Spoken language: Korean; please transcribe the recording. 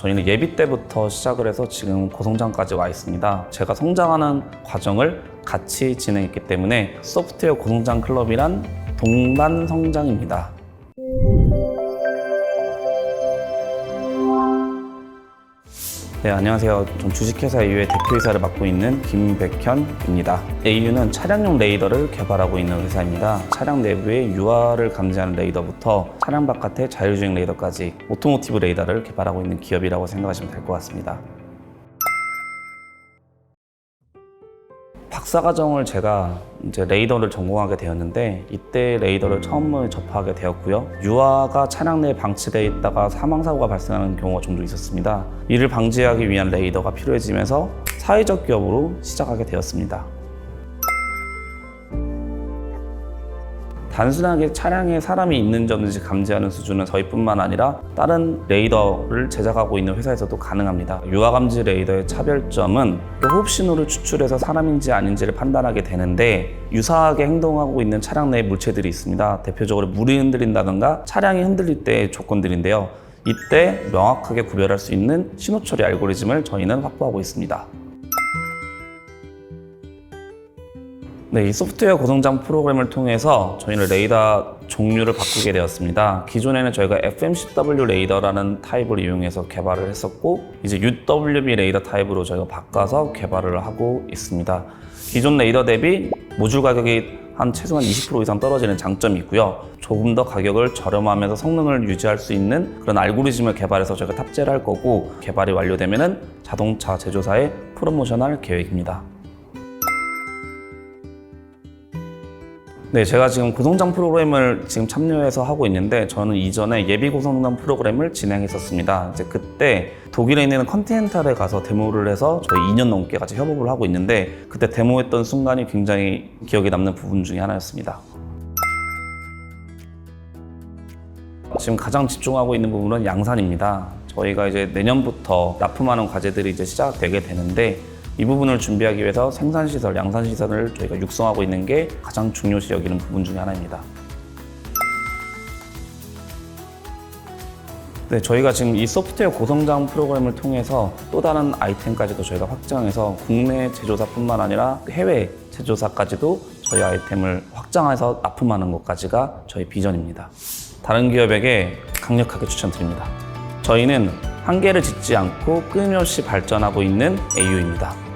저희는 예비 때부터 시작을 해서 지금 고성장까지 와 있습니다. 제가 성장하는 과정을 같이 진행했기 때문에 소프트웨어 고성장 클럽이란 동반 성장입니다. 네, 안녕하세요. 전 주식회사 AU의 대표이사를 맡고 있는 김백현입니다. AU는 차량용 레이더를 개발하고 있는 회사입니다. 차량 내부의 유화를 감지하는 레이더부터 차량 바깥의 자율주행 레이더까지 오토모티브 레이더를 개발하고 있는 기업이라고 생각하시면 될 것 같습니다. 박사과정을 제가 이제 레이더를 전공하게 되었는데 이때 레이더를 처음 접하게 되었고요. 유아가 차량 내에 방치되어 있다가 사망 사고가 발생하는 경우가 종종 있었습니다. 이를 방지하기 위한 레이더가 필요해지면서 사회적 기업으로 시작하게 되었습니다. 단순하게 차량에 사람이 있는지 없는지 감지하는 수준은 저희뿐만 아니라 다른 레이더를 제작하고 있는 회사에서도 가능합니다. 유화 감지 레이더의 차별점은 호흡 신호를 추출해서 사람인지 아닌지를 판단하게 되는데 유사하게 행동하고 있는 차량 내에 물체들이 있습니다. 대표적으로 물이 흔들린다든가 차량이 흔들릴 때의 조건들인데요. 이때 명확하게 구별할 수 있는 신호 처리 알고리즘을 저희는 확보하고 있습니다. 네, 이 소프트웨어 고성장 프로그램을 통해서 저희는 레이더 종류를 바꾸게 되었습니다. 기존에는 저희가 FMCW 레이더라는 타입을 이용해서 개발을 했었고, 이제 UWB 레이더 타입으로 저희가 바꿔서 개발을 하고 있습니다. 기존 레이더 대비 모듈 가격이 한 최소한 20% 이상 떨어지는 장점이 있고요. 조금 더 가격을 저렴하면서 성능을 유지할 수 있는 그런 알고리즘을 개발해서 저희가 탑재를 할 거고, 개발이 완료되면은 자동차 제조사에 프로모션할 계획입니다. 네, 제가 지금 고성장 프로그램을 지금 참여해서 하고 있는데 저는 이전에 예비 고성장 프로그램을 진행했었습니다. 이제 그때 독일에 있는 컨티넨탈에 가서 데모를 해서 저희 2년 넘게 같이 협업을 하고 있는데 그때 데모했던 순간이 굉장히 기억에 남는 부분 중에 하나였습니다. 지금 가장 집중하고 있는 부분은 양산입니다. 저희가 이제 내년부터 납품하는 과제들이 이제 시작되게 되는데 이 부분을 준비하기 위해서 생산시설, 양산시설을 저희가 육성하고 있는 게 가장 중요시 여기는 부분 중에 하나입니다. 네, 저희가 지금 이 소프트웨어 고성장 프로그램을 통해서 또 다른 아이템까지도 저희가 확장해서 국내 제조사뿐만 아니라 해외 제조사까지도 저희 아이템을 확장해서 납품하는 것까지가 저희 비전입니다. 다른 기업에게 강력하게 추천드립니다. 저희는 한계를 짓지 않고 끊임없이 발전하고 있는 AU입니다.